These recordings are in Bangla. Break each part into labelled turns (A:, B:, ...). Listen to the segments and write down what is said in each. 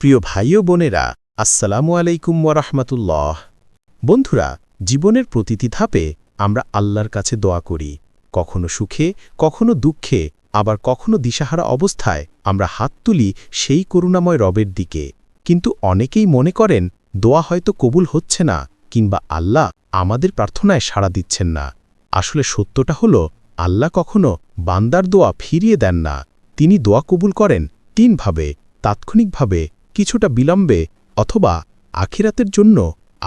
A: প্রিয় ভাই ও বোনেরা, আসসালামু আলাইকুম ওয়ারহমাতুল্লাহ বন্ধুরা, জীবনের প্রতিটি ধাপে আমরা আল্লাহর কাছে দোয়া করি। কখনো সুখে, কখনো দুঃখে, আবার কখনো দিশাহারা অবস্থায় আমরা হাত তুলি সেই করুণাময় রবের দিকে। কিন্তু অনেকেই মনে করেন, দোয়া হয়তো কবুল হচ্ছে না, কিংবা আল্লাহ আমাদের প্রার্থনায় সাড়া দিচ্ছেন না। আসলে সত্যটা হল, আল্লাহ কখনো বান্দার দোয়া ফিরিয়ে দেন না। তিনি দোয়া কবুল করেন তিনভাবে, তাৎক্ষণিকভাবে কিছুটা বিলম্বে অথবা আখিরাতের জন্য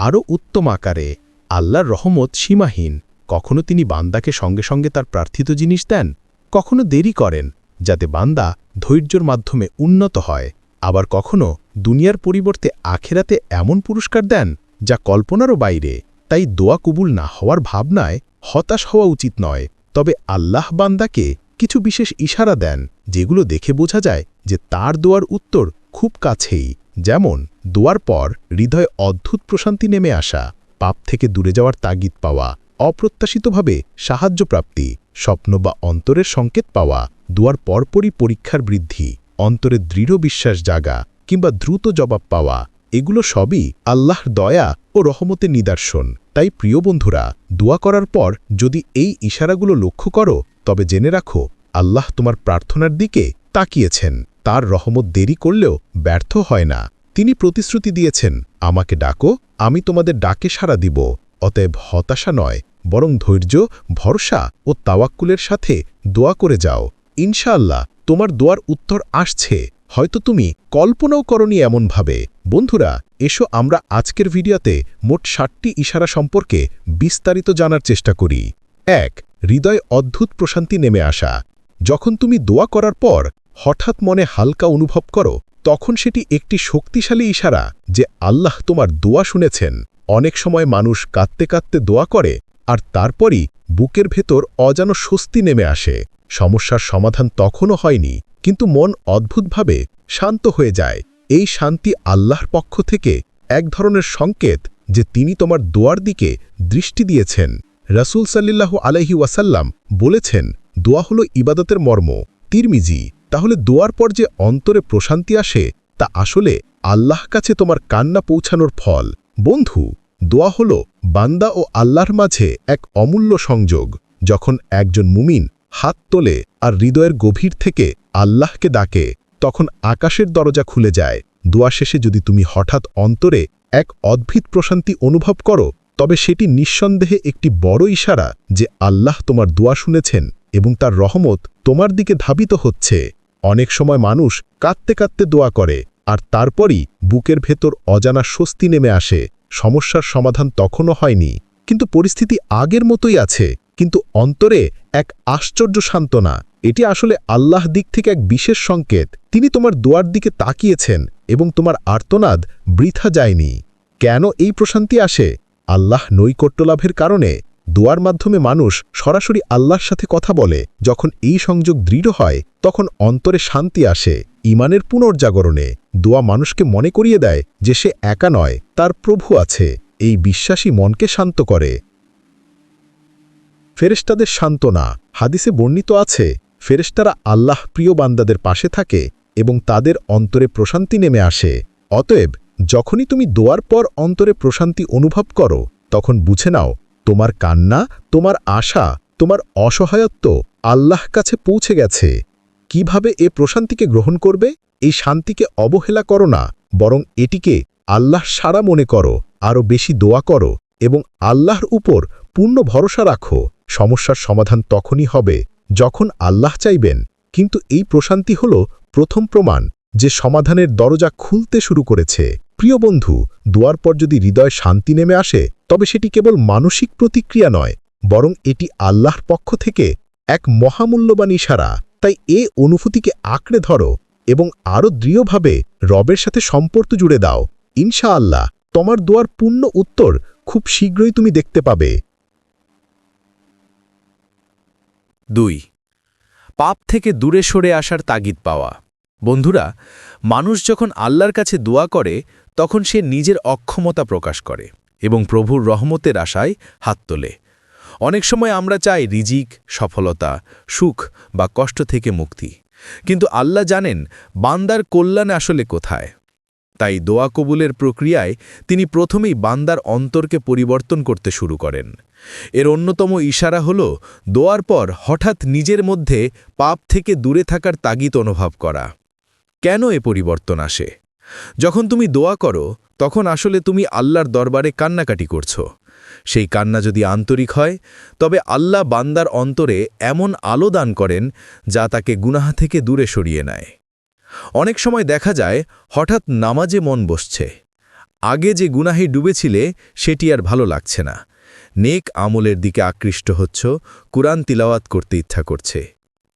A: আরও উত্তম আকারে আল্লাহর রহমত সীমাহীন। কখনো তিনি বান্দাকে সঙ্গে সঙ্গে তার প্রার্থিত জিনিস দেন, কখনো দেরি করেন, যাতে বান্দা ধৈর্যর মাধ্যমে উন্নত হয়। আবার কখনো দুনিয়ার পরিবর্তে আখেরাতে এমন পুরস্কার দেন, যা কল্পনারও বাইরে। তাই দোয়া কবুল না হওয়ার ভাবনায় হতাশ হওয়া উচিত নয়। তবে আল্লাহ বান্দাকে কিছু বিশেষ ইশারা দেন, যেগুলো দেখে বোঝা যায় যে তার দোয়ার উত্তর খুব কাছেই, যেমন দোয়ার পর হৃদয় অদ্ভুত প্রশান্তি নেমে আসা, পাপ থেকে দূরে যাওয়ার তাগিদ পাওয়া, অপ্রত্যাশিতভাবে সাহায্যপ্রাপ্তি, স্বপ্ন বা অন্তরের সংকেত পাওয়া, দোয়ার পরপরই পরীক্ষার বৃদ্ধি, অন্তরে দৃঢ় বিশ্বাস জাগা কিংবা দ্রুত জবাব পাওয়া, এগুলো সবই আল্লাহর দয়া ও রহমতের নিদর্শন। তাই প্রিয় বন্ধুরা, দোয়া করার পর যদি এই ইশারাগুলো লক্ষ্য করো, তবে জেনে রাখো, আল্লাহ তোমার প্রার্থনার দিকে তাকিয়েছেন। তার রহমত দেরি করলেও ব্যর্থ হয় না। তিনি প্রতিশ্রুতি দিয়েছেন, আমাকে ডাকো, আমি তোমাদের ডাকে সাড়া দিব। অতএব হতাশা নয়, বরং ধৈর্য, ভরসা ও তাওয়াক্কুলের সাথে দোয়া করে যাও। ইনশাআল্লাহ, তোমার দোয়ার উত্তর আসছে। হয়তো তুমি কল্পনাও করনি এমনভাবে। বন্ধুরা, এসো আমরা আজকের ভিডিওতে মোট ষাটটি ইশারা সম্পর্কে বিস্তারিত জানার চেষ্টা করি। এক, হৃদয় অদ্ভুত প্রশান্তি নেমে আসা। যখন তুমি দোয়া করার পর হঠাৎ মনে হালকা অনুভব করো, তখন সেটি একটি শক্তিশালী ইশারা যে আল্লাহ তোমার দোয়া শুনেছেন। অনেক সময় মানুষ কাঁদতে কাঁদতে দোয়া করে, আর তারপরই বুকের ভেতর অজানো স্বস্তি নেমে আসে। সমস্যার সমাধান তখনও হয়নি, কিন্তু মন অদ্ভুতভাবে শান্ত হয়ে যায়। এই শান্তি আল্লাহর পক্ষ থেকে এক ধরনের সংকেত যে তিনি তোমার দোয়ার দিকে দৃষ্টি দিয়েছেন। রাসূল সাল্লিল্লাহু আলহি ওয়াসাল্লাম বলেছেন, দোয়া হল ইবাদতের মর্ম। তিরমিজি তাহলে দোয়ার পর যে অন্তরে প্রশান্তি আসে, তা আসলে আল্লাহ কাছে তোমার কান্না পৌঁছানোর ফল। বন্ধু, দোয়া হল বান্দা ও আল্লাহর মাঝে এক অমূল্য সংযোগ, যখন একজন মুমিন হাত তোলে আর হৃদয়ের গভীর থেকে আল্লাহকে ডাকে, তখন আকাশের দরজা খুলে যায়। দোয়া শেষে যদি তুমি হঠাৎ অন্তরে এক অদ্ভিদ প্রশান্তি অনুভব করো, তবে সেটি নিঃসন্দেহে একটি বড় ইশারা যে আল্লাহ তোমার দোয়া শুনেছেন এবং তার রহমত তোমার দিকে ধাবিত হচ্ছে। অনেক সময় মানুষ কাঁদতে কাঁদতে দোয়া করে, আর তারপরই বুকের ভেতর অজানা স্বস্তি নেমে আসে। সমস্যার সমাধান তখনও হয়নি। কিন্তু পরিস্থিতি আগের মতোই আছে, কিন্তু অন্তরে এক আশ্চর্য সান্ত্বনা। এটি আসলে আল্লাহ দিক থেকে এক বিশেষ সংকেত। তিনি তোমার দোয়ার দিকে তাকিয়েছেন এবং তোমার আর্তনাদ বৃথা যায়নি। কেন এই প্রশান্তি আসে? আল্লাহ নৈকট্য লাভের কারণে? দোয়ার মাধ্যমে মানুষ সরাসরি আল্লাহর সাথে কথা বলে, যখন এই সংযোগ দৃঢ় হয়, তখন অন্তরে শান্তি আসে ইমানের পুনর্জাগরণে। দোয়া মানুষকে মনে করিয়ে দেয় যে সে একা নয়, তার প্রভু আছে। এই বিশ্বাসী মনকে শান্ত করে। ফেরেস্তাদের সান্ত্বনা। হাদিসে বর্ণিত আছে ফেরেস্তারা আল্লাহ প্রিয় বান্দাদের পাশে থাকে এবং তাদের অন্তরে প্রশান্তি নেমে আসে। অতএব, যখনই তুমি দোয়ার পর অন্তরে প্রশান্তি অনুভব করো, তখন বুঝে নাও তোমার কান্না, তোমার আশা, তোমার অসহায়ত্ব আল্লাহ কাছে পৌঁছে গেছে। কীভাবে এ প্রশান্তিকে গ্রহণ করবে? এই শান্তিকে অবহেলা করো না, বরং এটিকে আল্লাহ সারা মনে করো, আরও বেশি দোয়া করো এবং আল্লাহর উপর পূর্ণ ভরসা রাখো। সমস্যার সমাধান তখনই হবে যখন আল্লাহ চাইবেন। কিন্তু এই প্রশান্তি হল প্রথম প্রমাণ যে সমাধানের দরজা খুলতে শুরু করেছে। প্রিয় বন্ধু, দোয়ার পর যদি হৃদয় শান্তি নেমে আসে, তবে সেটি কেবল মানসিক প্রতিক্রিয়া নয়, বরং এটি আল্লাহর পক্ষ থেকে এক মহামূল্যবান ইশারা। তাই এ অনুভূতিকে আঁকড়ে ধরো এবং আরও দৃঢ়ভাবে রবের সাথে সম্পর্ক জুড়ে দাও। ইনশা আল্লাহ তোমার দোয়ার পূর্ণ উত্তর খুব শীঘ্রই তুমি দেখতে পাবে।
B: দুই, পাপ থেকে দূরে সরে আসার তাগিদ পাওয়া। বন্ধুরা, মানুষ যখন আল্লাহর কাছে দোয়া করে তখন সে নিজের অক্ষমতা প্রকাশ করে এবং প্রভুর রহমতের আশায় হাত তোলে। অনেক সময় আমরা চাই রিজিক, সফলতা, সুখ বা কষ্ট থেকে মুক্তি। কিন্তু আল্লাহ জানেন, বান্দার কল্যাণ আসলে কোথায়। তাই দোয়া কবুলের প্রক্রিয়ায় তিনি প্রথমেই বান্দার অন্তরকে পরিবর্তন করতে শুরু করেন। এর অন্যতম ইশারা হল দোয়ার পর হঠাৎ নিজের মধ্যে পাপ থেকে দূরে থাকার তাগিদ অনুভব করা। কেন এ পরিবর্তন আসে? যখন তুমি দোয়া করো, তখন আসলে তুমি আল্লাহর দরবারে কান্নাকাটি করছ। সেই কান্না যদি আন্তরিক হয়, তবে আল্লাহ বান্দার অন্তরে এমন আলো দান করেন যা তাকে গুনাহা থেকে দূরে সরিয়ে নেয়। অনেক সময় দেখা যায়, হঠাৎ নামাজে মন বসছে। আগে যে গুনাহি ডুবেছিলে, সেটি আর ভালো লাগছে না। নেক আমলের দিকে আকৃষ্ট হচ্ছ, কুরআন তিলাওয়াত করতে ইচ্ছা করছে।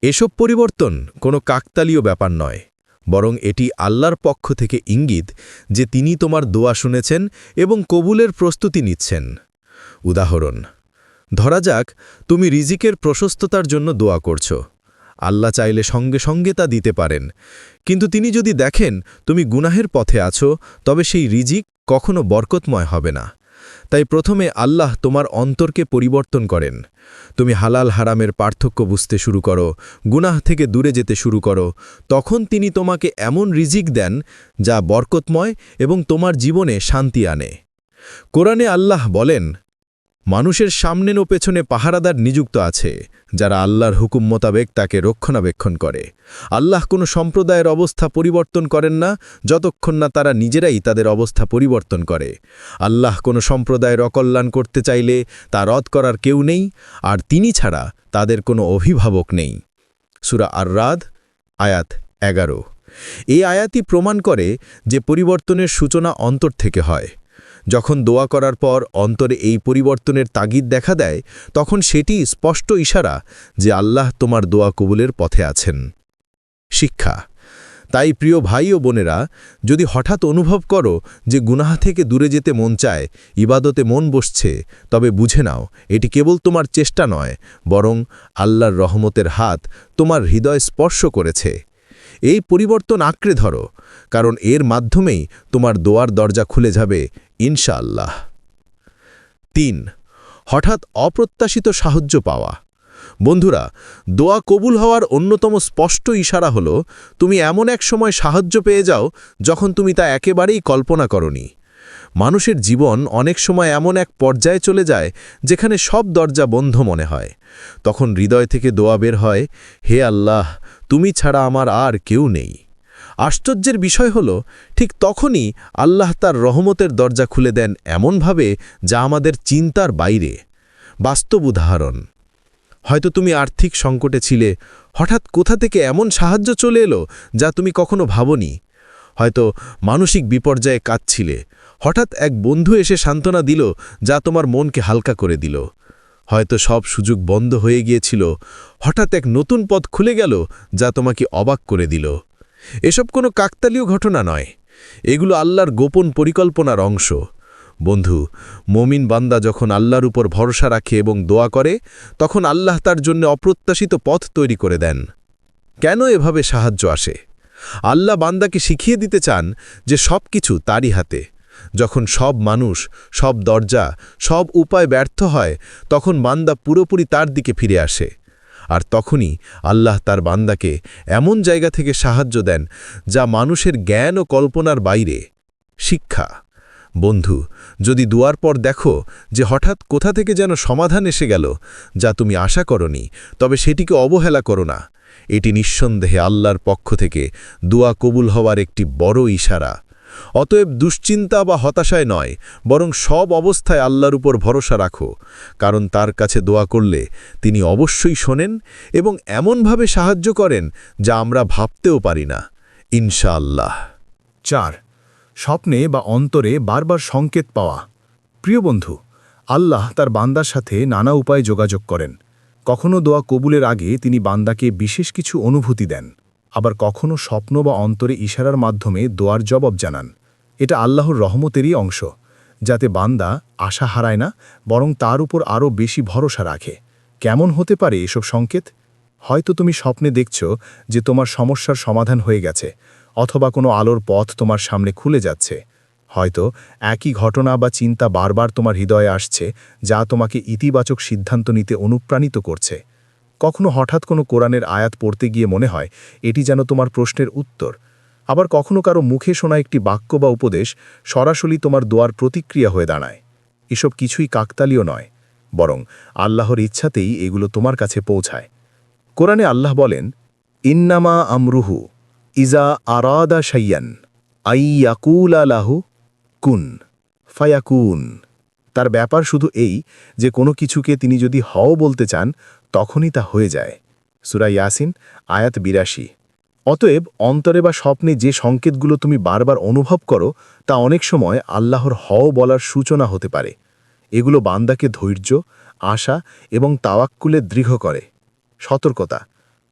B: এসব পরিবর্তন কোনো কাকতালীয় ব্যাপার নয়। বরং এটি আল্লাহর পক্ষ থেকে ইঙ্গিত যে তিনি তোমার দোয়া শুনেছেন এবং কবুলের প্রস্তুতি নিচ্ছেন। উদাহরণ, ধরা যাক, তুমি রিজিকের প্রশস্ততার জন্য দোয়া করছ। আল্লাহ চাইলে সঙ্গে সঙ্গে তা দিতে পারেন। কিন্তু তিনি যদি দেখেন তুমি গুনাহের পথে আছো, তবে সেই রিজিক কখনো বরকতময় হবে না। তাই প্রথমে আল্লাহ তোমার অন্তরকে পরিবর্তন করেন। তুমি হালাল হারামের পার্থক্য বুঝতে শুরু করো, গুনাহ থেকে দূরে যেতে শুরু করো। তখন তিনি তোমাকে এমন রিজিক দেন যা বরকতময় এবং তোমার জীবনে শান্তি আনে। কোরআনে আল্লাহ বলেন মানুষের সামনে ও পেছনে পাহারাদার নিযুক্ত আছে, যারা আল্লাহর হুকুম মোতাবেক তাকে রক্ষণাবেক্ষণ করে। আল্লাহ কোনো সম্প্রদায়ের অবস্থা পরিবর্তন করেন না, যতক্ষণ না তারা নিজেরাই তাদের অবস্থা পরিবর্তন করে। আল্লাহ কোনো সম্প্রদায়ের অকল্যাণ করতে চাইলে তা রদ করার কেউ নেই, আর তিনি ছাড়া তাদের কোনো অভিভাবক নেই। সুরা আর রাদ আয়াত এগারো। এই আয়াতই প্রমাণ করে যে পরিবর্তনের সূচনা অন্তর থেকে হয়। যখন দোয়া করার পর অন্তরে এই পরিবর্তনের তাগিদ দেখা দেয়, তখন সেটি স্পষ্ট ইশারা যে আল্লাহ তোমার দোয়া কবুলের পথে আছেন। শিক্ষা। তাই প্রিয় ভাই ও বোনেরা, যদি হঠাৎ অনুভব করো যে গুনাহা থেকে দূরে যেতে মন চায়, ইবাদতে মন বসছে, তবে বুঝে নাও, এটি কেবল তোমার চেষ্টা নয়, বরং আল্লাহর রহমতের হাত তোমার হৃদয় স্পর্শ করেছে। এই পরিবর্তন আঁকড়ে ধরো কারণ এর মাধ্যমেই তোমার দোয়ার দরজা খুলে যাবে, ইনশাআল্লাহ। তিন, হঠাৎ অপ্রত্যাশিত সাহায্য পাওয়া। বন্ধুরা, দোয়া কবুল হওয়ার অন্যতম স্পষ্ট ইশারা হল, তুমি এমন এক সময় সাহায্য পেয়ে যাও যখন তুমি তা একেবারেই কল্পনা করনি। মানুষের জীবন অনেক সময় এমন এক পর্যায়ে চলে যায় যেখানে সব দরজা বন্ধ মনে হয়। তখন হৃদয় থেকে দোয়া বের হয়, হে আল্লাহ, তুমি ছাড়া আমার আর কেউ নেই। আশ্চর্যের বিষয় হল, ঠিক তখনই আল্লাহ তার রহমতের দরজা খুলে দেন এমনভাবে যা আমাদের চিন্তার বাইরে। বাস্তব উদাহরণ, হয়তো তুমি আর্থিক সংকটে ছিলে, হঠাৎ কোথা থেকে এমন সাহায্য চলে এলো যা তুমি কখনো ভাবনি? হয়তো মানসিক বিপর্যয়ে কাঁদছিলে, হঠাৎ এক বন্ধু এসে সান্ত্বনা দিল যা তোমার মনকে হালকা করে দিল। হয়তো সব সুযোগ বন্ধ হয়ে গিয়েছিল, হঠাৎ এক নতুন পথ খুলে গেল যা তোমাকে অবাক করে দিল। এসব কোনো কাকতালীয় ঘটনা নয়। এগুলো আল্লাহর গোপন পরিকল্পনার অংশ। বন্ধু, মমিন বান্দা যখন আল্লাহর উপর ভরসা রাখে এবং দোয়া করে, তখন আল্লাহ তার জন্য অপ্রত্যাশিত পথ তৈরি করে দেন। কেন এভাবে সাহায্য আসে? আল্লাহ বান্দাকে শিখিয়ে দিতে চান যে সব কিছু তারই হাতে। যখন সব মানুষ, সব দরজা, সব উপায় ব্যর্থ হয়, তখন বান্দা পুরোপুরি তার দিকে ফিরে আসে। আর তখনই আল্লাহ তার বান্দাকে এমন জায়গা থেকে সাহায্য দেন যা মানুষের জ্ঞান ও কল্পনার বাইরে। শিক্ষা। বন্ধু, যদি দুয়ার পর দেখো যে হঠাৎ কোথা থেকে যেন সমাধান এসে গেল যা তুমি আশা করনি, তবে সেটিকে অবহেলা করো না। এটি নিঃসন্দেহে আল্লাহর পক্ষ থেকে দুয়া কবুল হওয়ার একটি বড় ইশারা। অতএব দুশ্চিন্তা বা হতাশায় নয়, বরং সব অবস্থায় আল্লাহর উপর ভরসা রাখো, কারণ তার কাছে দোয়া করলে তিনি অবশ্যই শোনেন এবং এমনভাবে সাহায্য করেন যা আমরা ভাবতেও পারি না। ইনশাআল্লাহ।
C: চার, স্বপ্নে বা অন্তরে বারবার সংকেত পাওয়া। প্রিয় বন্ধু, আল্লাহ তার বান্দার সাথে নানা উপায়ে যোগাযোগ করেন। কখনো দোয়া কবুলের আগে তিনি বান্দাকে বিশেষ কিছু অনুভূতি দেন। আবার কখনো স্বপ্ন বা অন্তরে ইশারার মাধ্যমে দোয়ার জবাব জানান। এটা আল্লাহর রহমতেরই অংশ, যাতে বান্দা আশা হারায় না, বরং তার উপর আরও বেশি ভরসা রাখে। কেমন হতে পারে এসব সংকেত? হয়তো তুমি স্বপ্নে দেখছ যে তোমার সমস্যার সমাধান হয়ে গেছে, অথবা কোনো আলোর পথ তোমার সামনে খুলে যাচ্ছে। হয়তো একই ঘটনা বা চিন্তা বারবার তোমার হৃদয়ে আসছে, যা তোমাকে ইতিবাচক সিদ্ধান্ত নিতে অনুপ্রাণিত করছে। কখনো হঠাৎ কোনো কোরআনের আয়াত পড়তে গিয়ে মনে হয়, এটি যেন তোমার প্রশ্নের উত্তর।
A: আবার কখনো কারও মুখে শোনা একটি বাক্য বা উপদেশ সরাসরি তোমার দোয়ার প্রতিক্রিয়া হয়ে দাঁড়ায়। এসব কিছুই কাকতালীয় নয়, বরং আল্লাহর ইচ্ছাতেই এগুলো তোমার কাছে পৌঁছায়। কোরআনে আল্লাহ বলেন, ইন্নামা আমরুহু ইজা আরাদা সাইয়ান আইয়াকুল আলাহু কুন ফায়াকুন। তার ব্যাপার শুধু এই যে কোনো কিছুকে তিনি যদি হও বলতে চান তখনই তা হয়ে যায়। সুরা ইয়াসিন, আয়াত বিরাশি। অতএব অন্তরে বা স্বপ্নে যে সংকেতগুলো তুমি বারবার অনুভব করো, তা অনেক সময় আল্লাহর হও বলার সূচনা হতে পারে। এগুলো বান্দাকে ধৈর্য, আশা এবং তাওয়াক্কুলে দৃঢ় করে। সতর্কতা।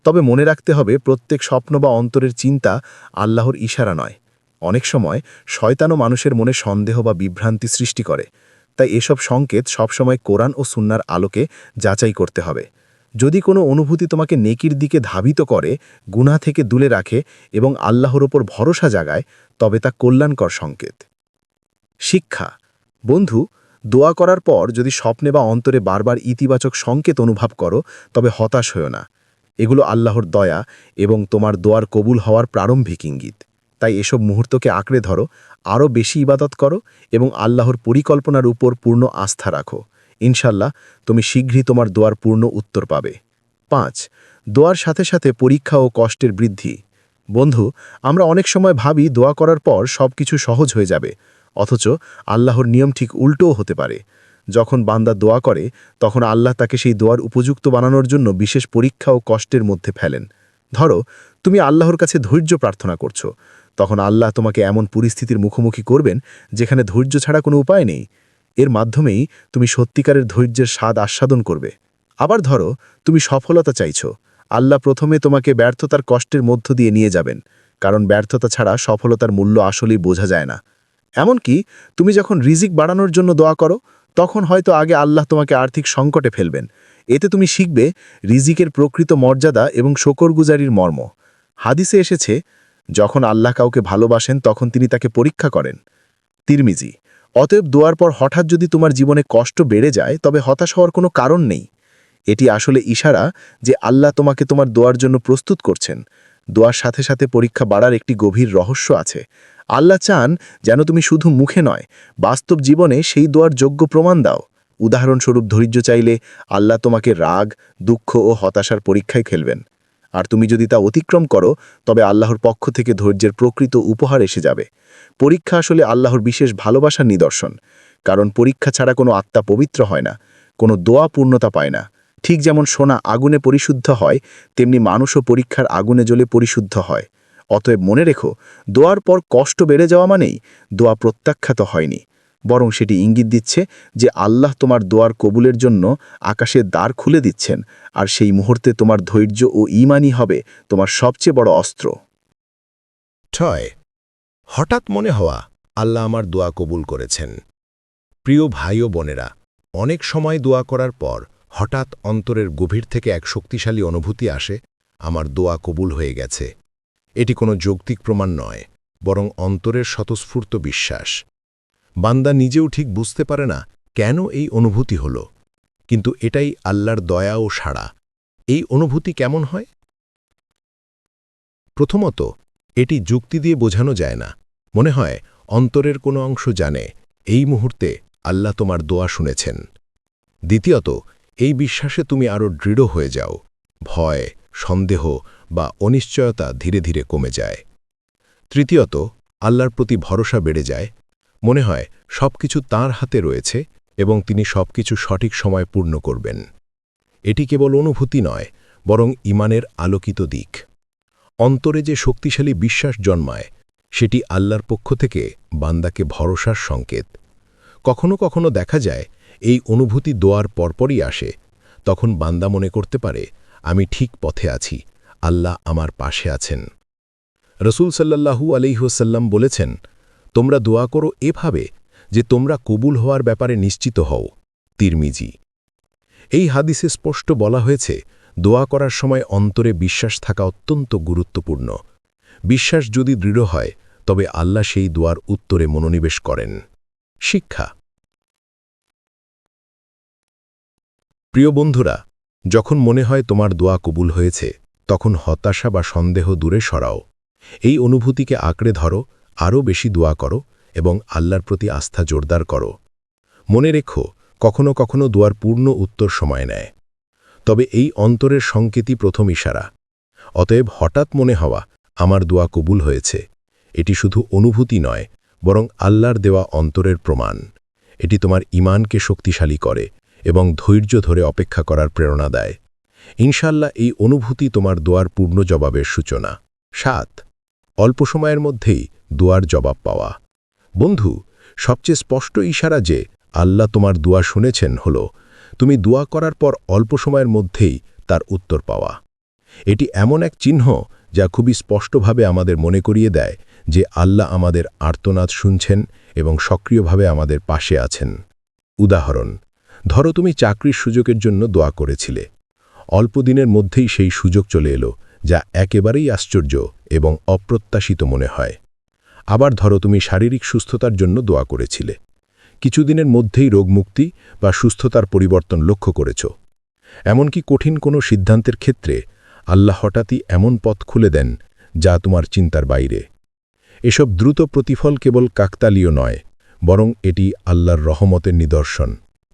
A: তবে মনে রাখতে হবে, প্রত্যেক স্বপ্ন বা অন্তরের চিন্তা আল্লাহর ইশারা নয়। অনেক সময় শয়তানও মানুষের মনে সন্দেহ বা বিভ্রান্তি সৃষ্টি করে। তাই এসব সংকেত সবসময় কোরআন ও সুন্নার আলোকে যাচাই করতে হবে। যদি কোনো অনুভূতি তোমাকে নেকির দিকে ধাবিত করে, গুনাহ থেকে দূরে রাখে এবং আল্লাহর ওপর ভরসা জাগায়, তবে তা কল্যাণকর সংকেত। শিক্ষা। বন্ধু, দোয়া করার পর যদি স্বপ্নে বা অন্তরে বারবার ইতিবাচক সংকেত অনুভব করো, তবে হতাশ হও না। এগুলো আল্লাহর দয়া এবং তোমার দোয়ার কবুল হওয়ার প্রারম্ভিক ইঙ্গিত। তাই এসব মুহূর্তকে আঁকড়ে ধরো, আরও বেশি ইবাদত করো এবং আল্লাহর পরিকল্পনার উপর পূর্ণ আস্থা রাখো। ইনশাল্লাহ তুমি শীঘ্রই তোমার দোয়ার পূর্ণ উত্তর পাবে। পাঁচ, দোয়ার সাথে সাথে পরীক্ষা ও কষ্টের বৃদ্ধি। বন্ধু, আমরা অনেক সময় ভাবি দোয়া করার পর সব কিছু সহজ হয়ে যাবে, অথচ আল্লাহর নিয়ম ঠিক উল্টোও হতে পারে। যখন বান্দা দোয়া করে, তখন আল্লাহ তাকে সেই দোয়ার উপযুক্ত বানানোর জন্য বিশেষ পরীক্ষা ও কষ্টের মধ্যে ফেলেন। ধরো, তুমি আল্লাহর কাছে ধৈর্য প্রার্থনা করছ, তখন আল্লাহ তোমাকে এমন পরিস্থিতির মুখোমুখি করবেন, যেখানে ধৈর্য ছাড়া কোনো উপায় নেই। এর মাধ্যমেই তুমি সত্যিকারের ধৈর্যের স্বাদ আস্বাদন করবে। আবার ধরো, তুমি সফলতা চাইছো। আল্লাহ প্রথমে তোমাকে ব্যর্থতার কষ্টের মধ্য দিয়ে নিয়ে যাবেন, কারণ ব্যর্থতা ছাড়া সফলতার মূল্য আসলেই বোঝা যায় না। এমনকি তুমি যখন রিজিক বাড়ানোর জন্য দোয়া করো, তখন হয়তো আগে আল্লাহ তোমাকে আর্থিক সংকটে ফেলবেন। এতে তুমি শিখবে রিজিকের প্রকৃত মর্যাদা এবং শকরগুজারির মর্ম। হাদিসে এসেছে, যখন আল্লাহ কাউকে ভালোবাসেন, তখন তিনি তাকে পরীক্ষা করেন। তিরমিজি অতএব দোয়ার পর হঠাৎ যদি তোমার জীবনে কষ্ট বেড়ে যায়, তবে হতাশ হওয়ার কোনো কারণ নেই। এটি আসলে ইশারা যে আল্লাহ তোমাকে তোমার দোয়ার জন্য প্রস্তুত করছেন। দোয়ার সাথে সাথে পরীক্ষা বাড়ার একটি গভীর রহস্য আছে। আল্লাহ চান যেন তুমি শুধু মুখে নয়, বাস্তব জীবনে সেই দোয়ার যোগ্য প্রমাণ দাও। উদাহরণস্বরূপ ধৈর্য চাইলে আল্লাহ তোমাকে রাগ, দুঃখ ও হতাশার পরীক্ষায় খেলবেন। আর তুমি যদি তা অতিক্রম করো, তবে আল্লাহর পক্ষ থেকে ধৈর্যের প্রকৃত উপহার এসে যাবে। পরীক্ষা আসলে আল্লাহর বিশেষ ভালোবাসার নিদর্শন, কারণ পরীক্ষা ছাড়া কোনো আত্মা পবিত্র হয় না, কোনো দোয়া পূর্ণতা পায় না। ঠিক যেমন সোনা আগুনে পরিশুদ্ধ হয়, তেমনি মানুষও পরীক্ষার আগুনে জ্বলে পরিশুদ্ধ হয়। অতএব মনে রেখো, দোয়ার পর কষ্ট বেড়ে যাওয়া মানেই দোয়া প্রত্যাখ্যাত হয়নি। বরং সেটি ইঙ্গিত দিচ্ছে যে আল্লাহ তোমার দোয়ার কবুলের জন্য আকাশের দ্বার খুলে দিচ্ছেন, আর সেই মুহূর্তে তোমার ধৈর্য ও ইমানই হবে তোমার সবচেয়ে বড় অস্ত্র।
D: ছয়, হঠাৎ মনে হওয়া, আল্লাহ আমার দোয়া কবুল করেছেন। প্রিয় ভাই ও বোনেরা, অনেক সময় দোয়া করার পর হঠাৎ অন্তরের গভীর থেকে এক শক্তিশালী অনুভূতি আসে, আমার দোয়া কবুল হয়ে গেছে। এটি কোনো যৌক্তিক প্রমাণ নয়, বরং অন্তরের স্বতঃস্ফূর্ত বিশ্বাস। বান্দা নিজেও ঠিক বুঝতে পারে না কেন এই অনুভূতি হল। কিন্তু এটাই আল্লাহর দয়া ও সাড়া। এই অনুভূতি কেমন হয়? প্রথমত, এটি যুক্তি দিয়ে বোঝানো যায় না। মনে হয়, অন্তরের কোনো অংশ জানে, এই মুহূর্তে আল্লাহ তোমার দোয়া শুনেছেন। দ্বিতীয়ত, এই বিশ্বাসে তুমি আরও দৃঢ় হয়ে যাও। ভয়, সন্দেহ বা অনিশ্চয়তা ধীরে ধীরে কমে যায়। তৃতীয়ত, আল্লাহর প্রতি ভরসা বেড়ে যায় মনে হয় সবকিছু তার হাতে রয়েছে এবং তিনি সবকিছু সঠিক সময় পূর্ণ করবেন। এটি কেবল অনুভূতি নয়, বরং ইমানের আলোকিত দিক। অন্তরে যে শক্তিশালী বিশ্বাস জন্মায়, সেটি আল্লাহর পক্ষ থেকে বান্দাকে ভরসার সংকেত। কখনো কখনো দেখা যায়, এই অনুভূতি দোয়ার পরপরই আসে, তখন বান্দা মনে করতে পারে, আমি ঠিক পথে আছি, আল্লাহ আমার পাশে আছেন। রসুল সাল্লাহু আলিহসাল্লাম বলেছেন তোমরা দোয়া করো এভাবে যে তোমরা কবুল হওয়ার ব্যাপারে নিশ্চিত হও। তিরমিজি। এই হাদিসে স্পষ্ট বলা হয়েছে, দোয়া করার সময় অন্তরে বিশ্বাস থাকা অত্যন্ত গুরুত্বপূর্ণ। বিশ্বাস যদি দৃঢ় হয়, তবে আল্লাহ সেই দোয়ার উত্তরে মনোনিবেশ করেন। শিক্ষা। প্রিয় বন্ধুরা, যখন মনে হয় তোমার দোয়া কবুল হয়েছে, তখন হতাশা বা সন্দেহ দূরে সরাও।
A: এই অনুভূতিকে আঁকড়ে ধরো আরও বেশি দোয়া করো এবং আল্লাহর প্রতি আস্থা জোরদার করো। মনে রেখো, কখনো কখনো দোয়ার পূর্ণ উত্তর সময় নেয়। তবে এই অন্তরের সংকেতই প্রথম ইশারা। অতএব হঠাৎ মনে হওয়া, আমার দোয়া কবুল হয়েছে। এটি শুধু অনুভূতি নয়, বরং আল্লাহর দেওয়া অন্তরের প্রমাণ। এটি তোমার ইমানকে শক্তিশালী করে এবং ধৈর্য ধরে অপেক্ষা করার প্রেরণা দেয়। ইনশাল্লাহ এই অনুভূতি তোমার দোয়ার পূর্ণ জবাবের সূচনা। সাত অল্প সময়ের মধ্যেই দোয়ার জবাব পাওয়া। বন্ধু, সবচেয়ে স্পষ্ট ইশারা যে আল্লাহ তোমার দোয়া শুনেছেন হল, তুমি দোয়া করার পর অল্প সময়ের মধ্যেই তার উত্তর পাওয়া। এটি এমন এক চিহ্ন যা খুবই স্পষ্টভাবে আমাদের মনে করিয়ে দেয় যে আল্লাহ আমাদের আর্তনাদ শুনছেন এবং সক্রিয়ভাবে আমাদের পাশে আছেন। উদাহরণ, ধরো তুমি চাকরির সুযোগের জন্য দোয়া করেছিলে। অল্প দিনের মধ্যেই সেই সুযোগ চলে এলো যা একেবারেই আশ্চর্য এবং অপ্রত্যাশিত মনে হয়। আবার ধরো তুমি শারীরিক সুস্থতার জন্য দোয়া করেছিলে। কিছুদিনের মধ্যেই রোগমুক্তি বা সুস্থতার পরিবর্তন লক্ষ্য করেছ। এমনকি কঠিন কোনো সিদ্ধান্তের ক্ষেত্রে আল্লাহ হঠাৎই এমন পথ খুলে দেন যা তোমার চিন্তার বাইরে। এসব দ্রুত প্রতিফল কেবল কাকতালীয় নয়, বরং এটি আল্লাহর রহমতের নিদর্শন।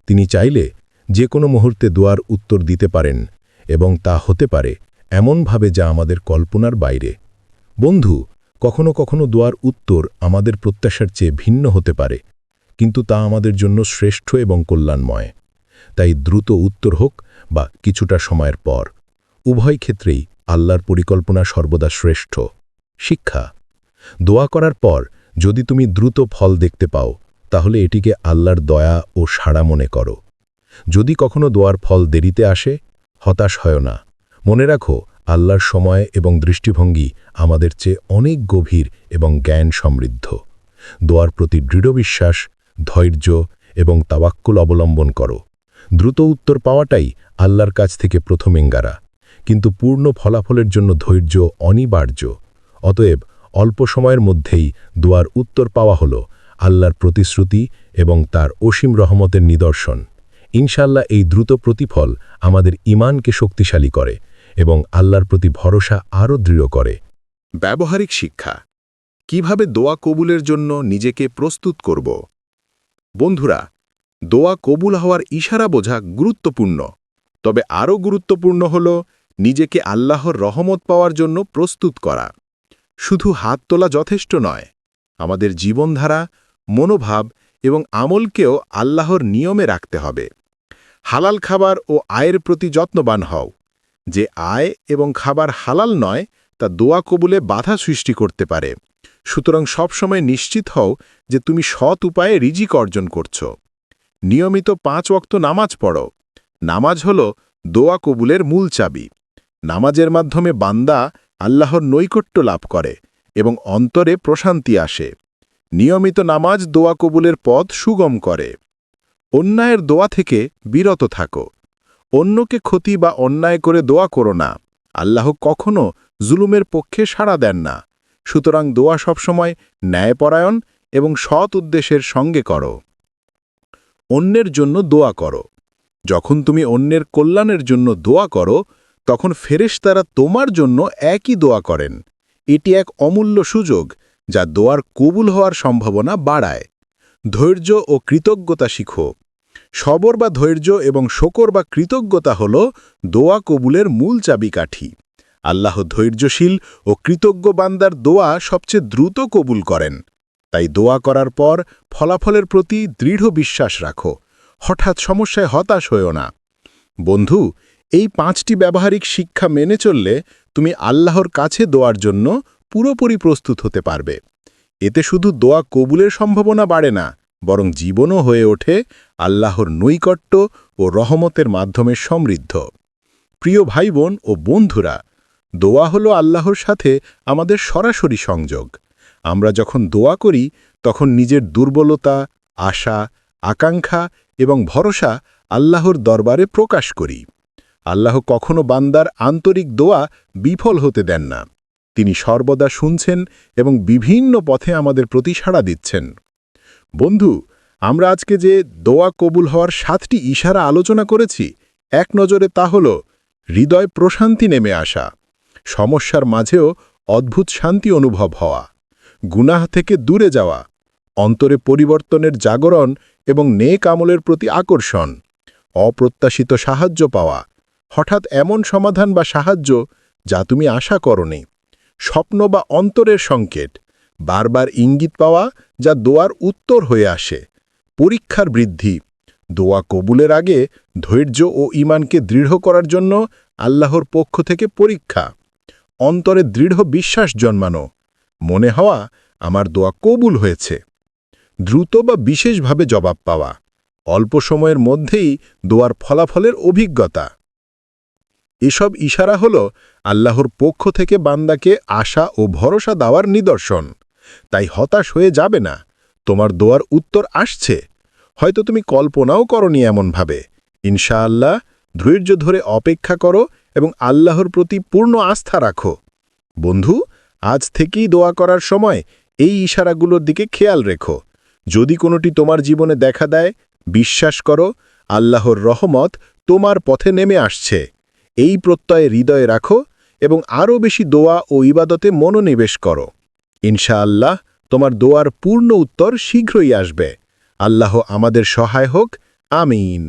A: তিনি চাইলে যে কোনো মুহূর্তে দোয়ার উত্তর দিতে পারেন এবং তা হতে পারে এমনভাবে যা আমাদের কল্পনার বাইরে। বন্ধু, কখনো কখনো দোয়ার উত্তর আমাদের প্রত্যাশার চেয়ে ভিন্ন হতে পারে, কিন্তু তা আমাদের জন্য শ্রেষ্ঠ এবং কল্যাণময়। তাই দ্রুত উত্তর হোক বা কিছুটা সময়ের পর। উভয় ক্ষেত্রেই আল্লাহর পরিকল্পনা সর্বদা শ্রেষ্ঠ। শিক্ষা। দোয়া করার পর যদি তুমি দ্রুত ফল দেখতে পাও, তাহলে এটিকে আল্লাহর দয়া ও সাড়া মনে করো। যদি কখনো দোয়ার ফল দেরিতে আসে, হতাশ হয় না। মনে রাখো, আল্লাহর সময় এবং দৃষ্টিভঙ্গি আমাদের চেয়ে অনেক গভীর এবং জ্ঞান সমৃদ্ধ। দোয়ার প্রতি দৃঢ় বিশ্বাস, ধৈর্য এবং তাবাক্কুল অবলম্বন করো। দ্রুত উত্তর পাওয়াটাই আল্লাহর কাছ থেকে প্রথম এঙ্গারা। কিন্তু পূর্ণ ফলাফলের জন্য ধৈর্য অনিবার্য। অতএব অল্প সময়ের মধ্যেই দোয়ার উত্তর পাওয়া হল আল্লাহর প্রতিশ্রুতি এবং তার অসীম রহমতের নিদর্শন। ইনশাল্লাহ এই দ্রুত প্রতিফল আমাদের ইমানকে শক্তিশালী করে। এবং আল্লাহর প্রতি ভরসা আরও দৃঢ় করে।
E: ব্যবহারিক শিক্ষা। কীভাবে দোয়া কবুলের জন্য নিজেকে প্রস্তুত করব? বন্ধুরা, দোয়া কবুল হওয়ার ইশারা বোঝা গুরুত্বপূর্ণ। তবে আরও গুরুত্বপূর্ণ হল নিজেকে আল্লাহর রহমত পাওয়ার জন্য প্রস্তুত করা। শুধু হাত তোলা যথেষ্ট নয়, আমাদের জীবনধারা, মনোভাব এবং আমলকেও আল্লাহর নিয়মে রাখতে হবে। হালাল খাবার ও আয়ের প্রতি যত্নবান হও। যে আয় এবং খাবার হালাল নয়, তা দোয়া কবুলে বাধা সৃষ্টি করতে পারে। সুতরাং সবসময় নিশ্চিত হও যে তুমি সৎ উপায়ে রিজিক অর্জন করছ। নিয়মিত পাঁচ ওক্ত নামাজ পড়ো। নামাজ হল দোয়া কবুলের মূল চাবি। নামাজের মাধ্যমে বান্দা আল্লাহর নৈকট্য লাভ করে এবং অন্তরে প্রশান্তি আসে। নিয়মিত নামাজ দোয়া কবুলের পথ সুগম করে। অন্যায়ের দোয়া থেকে বিরত থাকো। অন্যকে ক্ষতি বা অন্যায় করে দোয়া করো না। আল্লাহ কখনো জুলুমের পক্ষে সাড়া দেন না। সুতরাং দোয়া সবসময় ন্যায়পরায়ণ এবং সৎ উদ্দেশ্যের সঙ্গে করো। অন্যের জন্য দোয়া করো। যখন তুমি অন্যের কল্যাণের জন্য দোয়া করো, তখন ফেরেশতারা তোমার জন্য একই দোয়া করেন। এটি এক অমূল্য সুযোগ যা দোয়ার কবুল হওয়ার সম্ভাবনা বাড়ায়। ধৈর্য ও কৃতজ্ঞতা শিখো। সবর বা ধৈর্য এবং শকর বা কৃতজ্ঞতা হল দোয়া কবুলের মূল চাবিকাঠি। আল্লাহ ধৈর্যশীল ও কৃতজ্ঞ বান্দার দোয়া সবচেয়ে দ্রুত কবুল করেন। তাই দোয়া করার পর ফলাফলের প্রতি দৃঢ় বিশ্বাস রাখো। হঠাৎ সমস্যায় হতাশ হয়েও না। বন্ধু, এই পাঁচটি ব্যবহারিক শিক্ষা মেনে চললে তুমি আল্লাহর কাছে দোয়ার জন্য পুরোপুরি প্রস্তুত হতে পারবে। এতে শুধু দোয়া কবুলের সম্ভাবনা বাড়ে না বরং জীবনও হয়ে ওঠে আল্লাহর নৈকট্য ও রহমতের মাধ্যমে সমৃদ্ধ। প্রিয় ভাই বোন ও বন্ধুরা, দোয়া হলো আল্লাহর সাথে আমাদের সরাসরি সংযোগ। আমরা যখন দোয়া করি, তখন নিজের দুর্বলতা, আশা, আকাঙ্ক্ষা এবং ভরসা আল্লাহর দরবারে প্রকাশ করি। আল্লাহ কখনো বান্দার আন্তরিক দোয়া বিফল হতে দেন না। তিনি সর্বদা শুনছেন এবং বিভিন্ন পথে আমাদের প্রতি সাড়া দিচ্ছেন। বন্ধু, আমরা আজকে যে দোয়া কবুল হওয়ার সাতটি ইশারা আলোচনা করেছি, এক নজরে তা হল হৃদয় প্রশান্তি নেমে আসা, সমস্যার মাঝেও
A: অদ্ভুত শান্তি অনুভব হওয়া, গুনাহ থেকে দূরে যাওয়া, অন্তরে পরিবর্তনের জাগরণ এবং নেক আমলের প্রতি আকর্ষণ, অপ্রত্যাশিত সাহায্য পাওয়া, হঠাৎ এমন সমাধান বা সাহায্য যা তুমি আশা করনি, স্বপ্ন বা অন্তরের সংকেত, বারবার ইঙ্গিত পাওয়া যা দোয়ার উত্তর হয়ে আসে। পরীক্ষার বৃদ্ধি। দোয়া কবুলের আগে ধৈর্য ও ইমানকে দৃঢ় করার জন্য আল্লাহর পক্ষ থেকে পরীক্ষা। অন্তরে দৃঢ় বিশ্বাস জন্মানো। মনে হওয়া, আমার দোয়া কবুল হয়েছে। দ্রুত বা বিশেষভাবে জবাব পাওয়া। অল্প সময়ের মধ্যেই দোয়ার ফলাফলের অভিজ্ঞতা। এসব ইশারা হল আল্লাহর পক্ষ থেকে বান্দাকে আশা ও ভরসা দেওয়ার নিদর্শন। তাই হতাশ হয়ে যাবে না। তোমার দোয়ার উত্তর আসছে। হয়তো তুমি কল্পনাও করনি এমনভাবে। ইনশাআল্লাহ, ধৈর্য ধরে অপেক্ষা করো এবং আল্লাহর প্রতি পূর্ণ আস্থা রাখো। বন্ধু, আজ থেকেই দোয়া করার সময় এই ইশারাগুলোর দিকে খেয়াল রেখো। যদি কোনোটি তোমার জীবনে দেখা দেয়, বিশ্বাস করো, আল্লাহর রহমত তোমার পথে নেমে আসছে। এই প্রত্যয়ে হৃদয়ে রাখো এবং আরও বেশি দোয়া ও ইবাদতে মনোনিবেশ করো। ইনশাআল্লাহ তোমার দোয়ার পূর্ণ উত্তর শীঘ্রই আসবে। আল্লাহ আমাদের সহায় হোক। আমিন।